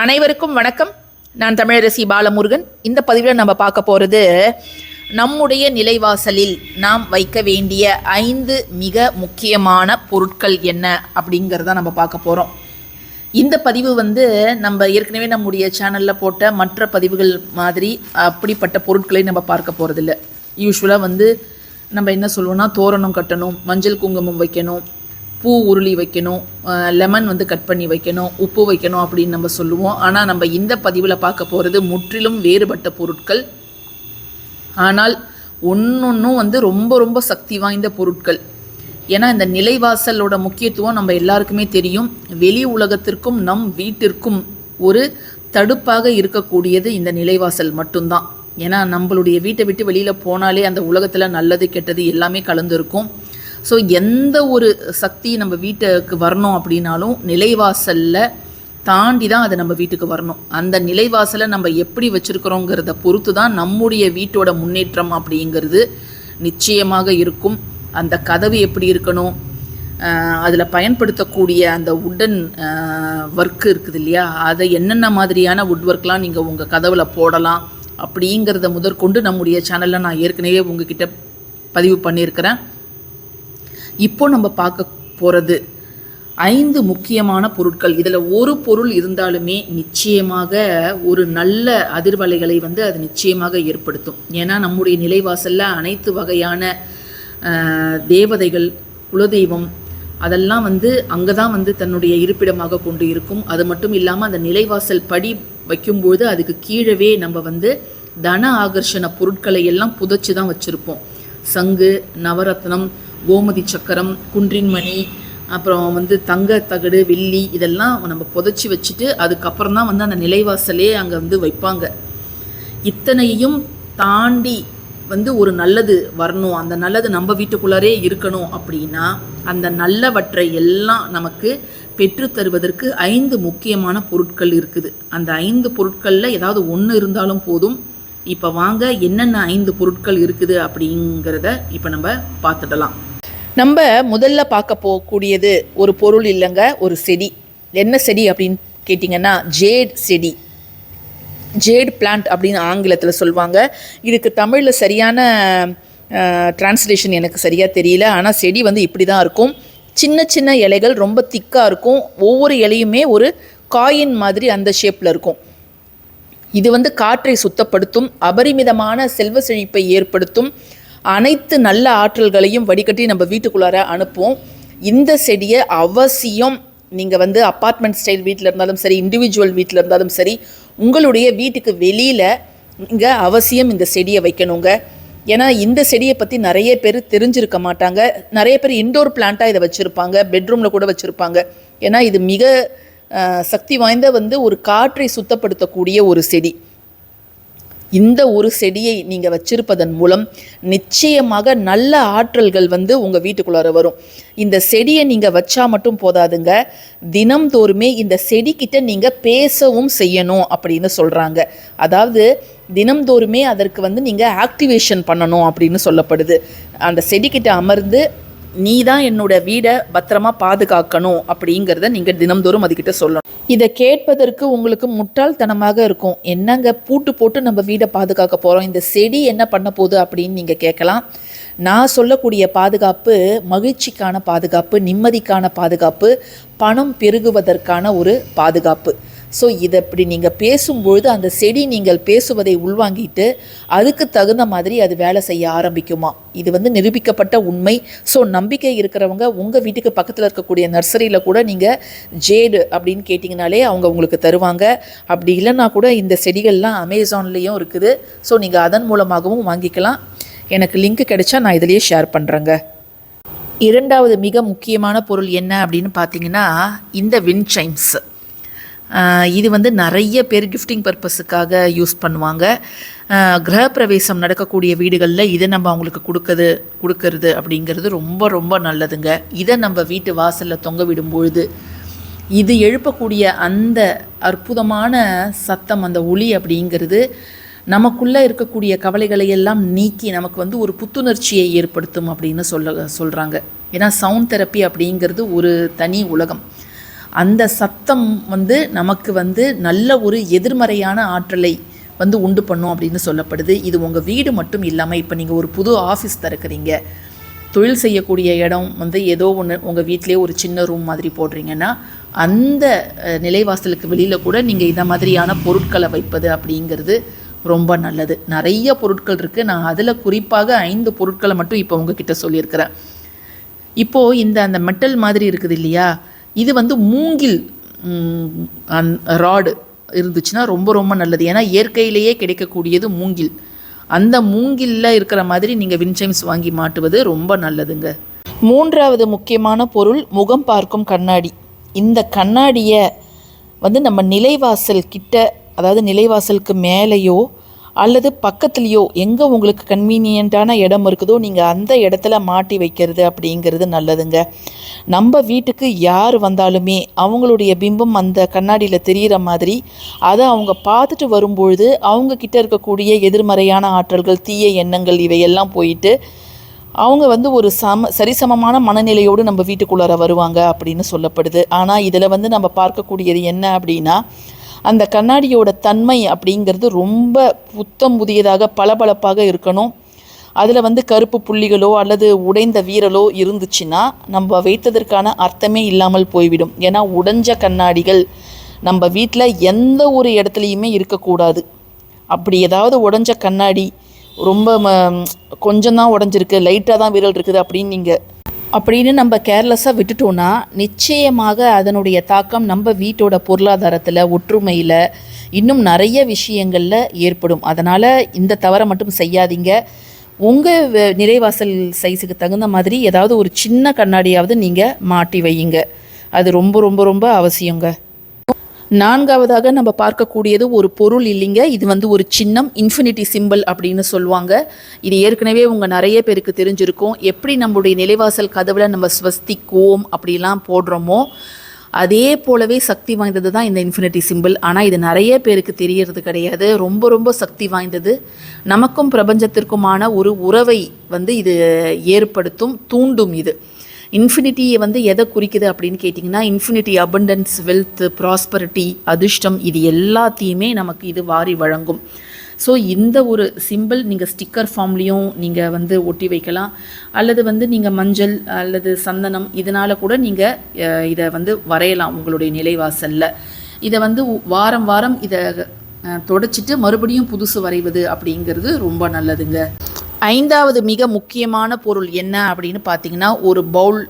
அனைவருக்கும் வணக்கம். நான் தமிழரசி பாலமுருகன். இந்த பதிவில் நம்ம பார்க்க போகிறது நம்முடைய நிலைவாசலில் நாம் வைக்க வேண்டிய ஐந்து மிக முக்கியமான பொருட்கள் என்ன அப்படிங்கிறத நம்ம பார்க்க போகிறோம் இந்த பதிவு வந்து நம்ம ஏற்கனவே நம்முடைய சேனலில் போட்ட மற்ற பதிவுகள் மாதிரி அப்படிப்பட்ட பொருட்களை நம்ம பார்க்க போகிறதில்ல யூஸ்வலாக வந்து நம்ம என்ன சொல்லுவோம்னா தோரணம் கட்டணும் மஞ்சள் குங்குமம் வைக்கணும் பூ உருளி வைக்கணும் லெமன் வந்து கட் பண்ணி வைக்கணும் உப்பு வைக்கணும் அப்படின்னு நம்ம சொல்லுவோம். ஆனால் நம்ம இந்த பதிவில் பார்க்க போகிறது முற்றிலும் வேறுபட்ட பொருட்கள். ஆனால் ஒன்றொன்றும் வந்து ரொம்ப ரொம்ப சக்தி வாய்ந்த பொருட்கள். ஏன்னா இந்த நிலைவாசலோட முக்கியத்துவம் நம்ம எல்லாருக்குமே தெரியும். வெளி உலகத்திற்கும் நம் வீட்டிற்கும் ஒரு தடுப்பாக இருக்கக்கூடியது இந்த நிலைவாசல் மட்டும்தான். ஏன்னா நம்மளுடைய வீட்டை விட்டு வெளியில் போனாலே அந்த உலகத்தில் நல்லது கெட்டது எல்லாமே கலந்து இருக்கும் ஸோ எந்த ஒரு சக்தி நம்ம வீட்டுக்கு வரணும் அப்படின்னாலும் நிலைவாசலில் தாண்டி தான் அது நம்ம வீட்டுக்கு வரணும். அந்த நிலைவாசலை நம்ம எப்படி வச்சுருக்கிறோங்கிறத பொறுத்து தான் நம்முடைய வீட்டோட முன்னேற்றம் அப்படிங்கிறது நிச்சயமாக இருக்கும். அந்த கதவு எப்படி இருக்கணும்? அதில் பயன்படுத்தக்கூடிய அந்த உடன் ஒர்க்கு இருக்குது இல்லையா? அதை என்னென்ன மாதிரியான உட் ஒர்க்லாம் நீங்கள் உங்கள் கதவில் போடலாம் அப்படிங்கிறத முதற்கொண்டு நம்முடைய சேனலில் நான் ஏற்கனவே உங்ககிட்ட பதிவு பண்ணியிருக்கிறேன். இப்போ நம்ம பார்க்க போகிறது ஐந்து முக்கியமான பொருட்கள். இதில் ஒரு பொருள் இருந்தாலுமே நிச்சயமாக ஒரு நல்ல அதிர்வலைகளை வந்து அது நிச்சயமாக ஏற்படுத்தும். ஏன்னா நம்முடைய நிலைவாசலில் அனைத்து வகையான தேவதைகள் குலதெய்வம் அதெல்லாம் வந்து அங்கே தான் வந்து தன்னுடைய இருப்பிடமாக கொண்டு இருக்கும். அது மட்டும் இல்லாமல் அந்த நிலைவாசல் படி வைக்கும்போது அதுக்கு கீழவே நம்ம வந்து தன ஆகர்ஷண பொருட்களை எல்லாம் புதைச்சி தான் வச்சுருப்போம். சங்கு நவரத்னம் கோமதி சக்கரம் குன்றின்மணி அப்புறம் வந்து தங்க தகடு வெள்ளி இதெல்லாம் நம்ம புதைச்சி வச்சுட்டு அதுக்கப்புறம் தான் வந்து அந்த நிலைவாசலே அங்கே வந்து வைப்பாங்க. இத்தனையும் தாண்டி வந்து ஒரு நல்லது வரணும். அந்த நல்லது நம்ம வீட்டுக்குள்ளாரே இருக்கணும் அப்படின்னா அந்த நல்லவற்றை எல்லாம் நமக்கு பெற்று தருவதற்கு ஐந்து முக்கியமான பொருட்கள் இருக்குது. அந்த ஐந்து பொருட்களில் ஏதாவது ஒன்று இருந்தாலும் போதும். இப்போ வாங்க என்னென்ன ஐந்து பொருட்கள் இருக்குது அப்படிங்கிறத இப்போ நம்ம பார்த்துடலாம். நம்ம முதல்ல பார்க்க போகக்கூடியது ஒரு பொருள் இல்லைங்க ஒரு செடி. என்ன செடி அப்படின்னு கேட்டிங்கன்னா ஜேட் செடி. ஜேட் பிளான்ட் அப்படின்னு ஆங்கிலத்தில் சொல்லுவாங்க. இதுக்கு தமிழில் சரியான டிரான்ஸ்லேஷன் எனக்கு சரியாக தெரியல. ஆனால் செடி வந்து இப்படி தான் இருக்கும். சின்ன சின்ன இலைகள் ரொம்ப திக்காக இருக்கும். ஒவ்வொரு இலையுமே ஒரு காயின் மாதிரி அந்த ஷேப்பில் இருக்கும். இது வந்து காற்றை சுத்தப்படுத்தும் அபரிமிதமான செல்வ செழிப்பை ஏற்படுத்தும் அனைத்து நல்ல ஆற்றல்களையும் வடிகட்டி நம்ம வீட்டுக்குள்ளார அனுப்புவோம். இந்த செடியை அவசியம் நீங்கள் வந்து அப்பார்ட்மெண்ட் ஸ்டைல் வீட்டில் இருந்தாலும் சரி இண்டிவிஜுவல் வீட்டில் இருந்தாலும் சரி உங்களுடைய வீட்டுக்கு வெளியில் நீங்கள் அவசியம் இந்த செடியை வைக்கணுங்க. ஏன்னா இந்த செடியை பற்றி நிறைய பேர் தெரிஞ்சிருக்க மாட்டாங்க. நிறைய பேர் இண்டோர் பிளான்ட்டாக இதை வச்சுருப்பாங்க பெட்ரூமில் கூட வச்சுருப்பாங்க. ஏன்னா இது மிக சக்தி வாய்ந்த வந்து ஒரு காற்றை சுத்தப்படுத்தக்கூடிய ஒரு செடி. இந்த ஒரு செடியை நீங்கள் வச்சிருப்பதன் மூலம் நிச்சயமாக நல்ல ஆற்றல்கள் வந்து உங்கள் வீட்டுக்குள்ளார வரும். இந்த செடியை நீங்கள் வச்சா மட்டும் போதாதுங்க. தினம்தோறுமே இந்த செடிக்கிட்ட நீங்கள் பேசவும் செய்யணும் அப்படின்னு சொல்கிறாங்க அதாவது தினம்தோறுமே அதற்கு வந்து நீங்கள் ஆக்டிவேஷன் பண்ணணும் அப்படின்னு சொல்லப்படுது. அந்த செடிக்கிட்ட அமர்ந்து நீ தான் என்னோட வீடை பத்திரமா பாதுகாக்கணும் அப்படிங்கிறத நீங்கள் தினம்தோறும் அதுக்கிட்ட சொல்லணும். இதை கேட்பதற்கு உங்களுக்கு முட்டாள்தனமாக இருக்கும். என்னங்க பூட்டு போட்டு நம்ம வீடை பாதுகாக்க போகிறோம் இந்த செடி என்ன பண்ண போகுது அப்படின்னு நீங்கள் கேட்கலாம். நான் சொல்லக்கூடிய பாதுகாப்பு மகிழ்ச்சிக்கான பாதுகாப்பு நிம்மதிக்கான பாதுகாப்பு பணம் பெருகுவதற்கான ஒரு பாதுகாப்பு. ஸோ இதை இப்படி நீங்கள் பேசும்பொழுது அந்த செடி நீங்கள் பேசுவதை உள்வாங்கிட்டு அதுக்கு தகுந்த மாதிரி அது வேலை செய்ய ஆரம்பிக்குமா? இது வந்து நிரூபிக்கப்பட்ட உண்மை. ஸோ நம்பிக்கை இருக்கிறவங்க உங்கள் வீட்டுக்கு பக்கத்தில் இருக்கக்கூடிய நர்சரியில் கூட நீங்கள் ஜேடு அப்படின்னு கேட்டிங்கனாலே அவங்க உங்களுக்கு தருவாங்க. அப்படி இல்லைன்னா கூட இந்த செடிகள்லாம் அமேசான்லேயும் இருக்குது. ஸோ நீங்கள் அதன் மூலமாகவும் வாங்கிக்கலாம். எனக்கு லிங்க் கிடைச்சா நான் இதிலேயே ஷேர் பண்ணுறேங்க இரண்டாவது மிக முக்கியமான பொருள் என்ன அப்படின்னு பார்த்தீங்கன்னா இந்த வின் சைம்ஸ் இது வந்து நிறைய பேர் கிஃப்டிங் பர்பஸுக்காக யூஸ் பண்ணுவாங்க. கிரகப்பிரவேசம் நடக்கக்கூடிய வீடுகளில் இதை நம்ம அவங்களுக்கு கொடுக்கறது கொடுக்கறது அப்படிங்கிறது ரொம்ப ரொம்ப நல்லதுங்க. இதை நம்ம வீட்டு வாசலில் தொங்க விடும்பொழுது இது எழுப்பக்கூடிய அந்த அற்புதமான சத்தம் அந்த ஒளி அப்படிங்கிறது நமக்குள்ளே இருக்கக்கூடிய கவலைகளை எல்லாம் நீக்கி நமக்கு வந்து ஒரு புத்துணர்ச்சியை ஏற்படுத்தும் அப்படின்னு சொல்ல சொல்கிறாங்க ஏன்னா சவுண்ட் தெரப்பி அப்படிங்கிறது ஒரு தனி உலகம். அந்த சத்தம் வந்து நமக்கு வந்து நல்ல ஒரு எதிர்மறையான ஆற்றலை வந்து உண்டு பண்ணும் அப்படின்னு சொல்லப்படுது. இது உங்கள் வீடு மட்டும் இல்லாமல் இப்போ நீங்கள் ஒரு புது ஆஃபீஸ் திறக்கிறீங்க. தொழில் செய்யக்கூடிய இடம் வந்து ஏதோ ஒன்று உங்கள் வீட்டிலே ஒரு சின்ன ரூம் மாதிரி போடுறீங்கன்னா அந்த நிலைவாசலுக்கு வெளியில் கூட நீங்கள் இந்த மாதிரியான பொருட்களை வைப்பது அப்படிங்கிறது ரொம்ப நல்லது. நிறைய பொருட்கள் இருக்குது நான் அதில் குறிப்பாக ஐந்து பொருட்களை மட்டும் இப்போ உங்ககிட்ட சொல்லியிருக்கிறேன். இப்போது இந்த அந்த மெட்டல் மாதிரி இருக்குது இல்லையா? இது வந்து மூங்கில் ராடு இருந்துச்சுன்னா ரொம்ப ரொம்ப நல்லது. ஏன்னா இயற்கையிலேயே கிடைக்கக்கூடியது மூங்கில். அந்த மூங்கில்ல இருக்கிற மாதிரி நீங்கள் வின்சைம்ஸ் வாங்கி மாட்டுவது ரொம்ப நல்லதுங்க. மூன்றாவது முக்கியமான பொருள் முகம் பார்க்கும் கண்ணாடி. இந்த கண்ணாடியை வந்து நம்ம நிலைவாசல் கிட்ட அதாவது நிலைவாசலுக்கு மேலேயோ அல்லது பக்கத்துலேயோ எங்கே உங்களுக்கு கன்வீனியண்ட்டான இடம் இருக்குதோ நீங்கள் அந்த இடத்துல மாட்டி வைக்கிறது அப்படிங்கிறது நல்லதுங்க. நம்ம வீட்டுக்கு யார் வந்தாலுமே அவங்களுடைய பிம்பம் அந்த கண்ணாடியில் தெரிகிற மாதிரி அதை அவங்க பார்த்துட்டு வரும்பொழுது அவங்கக்கிட்ட இருக்கக்கூடிய எதிர்மறையான ஆற்றல்கள் தீய எண்ணங்கள் இவையெல்லாம் போயிட்டு அவங்க வந்து ஒரு சம சரிசமமான மனநிலையோடு நம்ம வீட்டுக்குள்ளார வருவாங்க அப்படின்னு சொல்லப்படுது. ஆனால் இதில் வந்து நம்ம பார்க்கக்கூடியது என்ன அப்படின்னா அந்த கண்ணாடியோட தன்மை அப்படிங்கிறது ரொம்ப புத்தம் புதியதாக பளபளப்பாக இருக்கணும். அதில் வந்து கருப்பு புள்ளிகளோ அல்லது உடைந்த வீரலோ இருந்துச்சுன்னா நம்ம வைத்ததற்கான அர்த்தமே இல்லாமல் போய்விடும். ஏன்னா உடைஞ்ச கண்ணாடிகள் நம்ம வீட்டில் எந்த ஒரு இடத்துலையுமே இருக்கக்கூடாது. அப்படி ஏதாவது உடஞ்ச கண்ணாடி ரொம்ப கொஞ்சம் தான் உடஞ்சிருக்கு லைட்டாக தான் விரல் இருக்குது அப்படின்னு நீங்கள் அப்படின்னு நம்ம கேர்லெஸ்ஸாக விட்டுட்டோன்னா நிச்சயமாக அதனுடைய தாக்கம் நம்ம வீட்டோட பொருளாதாரத்தில் ஒற்றுமையில் இன்னும் நிறைய விஷயங்களில் ஏற்படும். அதனால் இந்த தவறை மட்டும் செய்யாதீங்க. உங்கள் நிறைவாசல் சைஸுக்கு தகுந்த மாதிரி ஏதாவது ஒரு சின்ன கண்ணாடியாவது நீங்கள் மாட்டி வையுங்க. அது ரொம்ப ரொம்ப ரொம்ப அவசியங்க. நான்காவதாக நம்ம பார்க்கக்கூடியது ஒரு பொருள் இல்லைங்க. இது வந்து ஒரு சின்னம் இன்ஃபினிட்டி சிம்பிள் அப்படின்னு சொல்லுவாங்க. இது ஏற்கனவே உங்கள் நிறைய பேருக்கு தெரிஞ்சிருக்கும். எப்படி நம்மளுடைய நிலைவாசல் கதவில் நம்ம ஸ்வஸ்தி கோம் அப்படிலாம் போடுறோமோ அதே போலவே சக்தி வாய்ந்தது தான் இந்த இன்ஃபினிட்டி சிம்பிள் ஆனால் இது நிறைய பேருக்கு தெரியறது கிடையாது. ரொம்ப ரொம்ப சக்தி வாய்ந்தது. நமக்கும் பிரபஞ்சத்திற்குமான ஒரு உறவை வந்து இது ஏற்படுத்தும் தூண்டும் இது. இன்ஃபினிட்டியை வந்து எதை குறிக்குது அப்படின்னு கேட்டிங்கன்னா இன்ஃபினிட்டி அபண்டன்ஸ் வெல்த் ப்ராஸ்பரிட்டி அதிர்ஷ்டம் இது எல்லாத்தையுமே நமக்கு இது வாரி வழங்கும். ஸோ இந்த ஒரு சிம்பிள் நீங்கள் ஸ்டிக்கர் ஃபார்ம்லேயும் நீங்கள் வந்து ஒட்டி வைக்கலாம். அல்லது வந்து நீங்கள் மஞ்சள் அல்லது சந்தனம் இதனால் கூட நீங்கள் இதை வந்து வரையலாம் உங்களுடைய நிலைவாசலில். இதை வந்து வாரம் வாரம் இதை தொடச்சிட்டு மறுபடியும் புதுசு வரைவது அப்படிங்கிறது ரொம்ப நல்லதுங்க. ஐந்தாவது மிக முக்கியமான பொருள் என்ன அப்படின்னு பார்த்தீங்கன்னா ஒரு பவுல்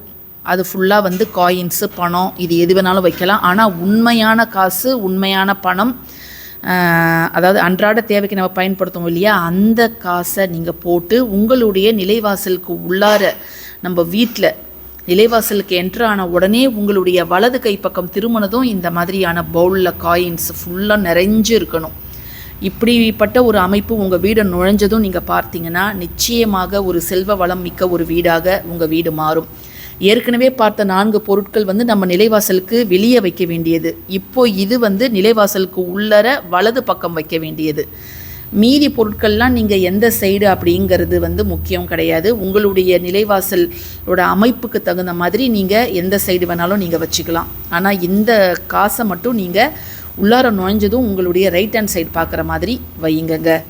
அது ஃபுல்லாக வந்து காயின்ஸு பணம் இது எது வேணாலும் வைக்கலாம். ஆனால் உண்மையான காசு உண்மையான பணம் அதாவது அன்றாட தேவைக்கு நம்ம பயன்படுத்துவோம் இல்லையா? அந்த காசை நீங்கள் போட்டு உங்களுடைய நிலைவாசலுக்கு உள்ளார நம்ம வீட்டில் நிலைவாசலுக்கு என்ட்ரு ஆன உடனே உங்களுடைய வலது கைப்பக்கம் திரும்பினதும் இந்த மாதிரியான பவுலில் காயின்ஸ் ஃபுல்லாக நிறைஞ்சு இருக்கணும். இப்படிப்பட்ட ஒரு அமைப்பு உங்கள் வீடை நுழைஞ்சதும் நீங்கள் பார்த்தீங்கன்னா நிச்சயமாக ஒரு செல்வ வளம் மிக்க ஒரு வீடாக உங்கள் வீடு மாறும். ஏற்கனவே பார்த்த நான்கு பொருட்கள் வந்து நம்ம நிலைவாசலுக்கு வெளியே வைக்க வேண்டியது. இப்போ இது வந்து நிலைவாசலுக்கு உள்ளர வலது பக்கம் வைக்க வேண்டியது. மீதி பொருட்கள்லாம் நீங்கள் எந்த சைடு அப்படிங்கிறது வந்து முக்கியம் கிடையாது. உங்களுடைய நிலைவாசலோட அமைப்புக்கு தகுந்த மாதிரி நீங்கள் எந்த சைடு வேணாலும் நீங்கள் வச்சுக்கலாம். ஆனால் இந்த காசை மட்டும் நீங்கள் உள்ளார நுழைஞ்சதும் உங்களுடைய ரைட் ஹேண்ட் சைடு பார்க்குற மாதிரி வையுங்கங்க.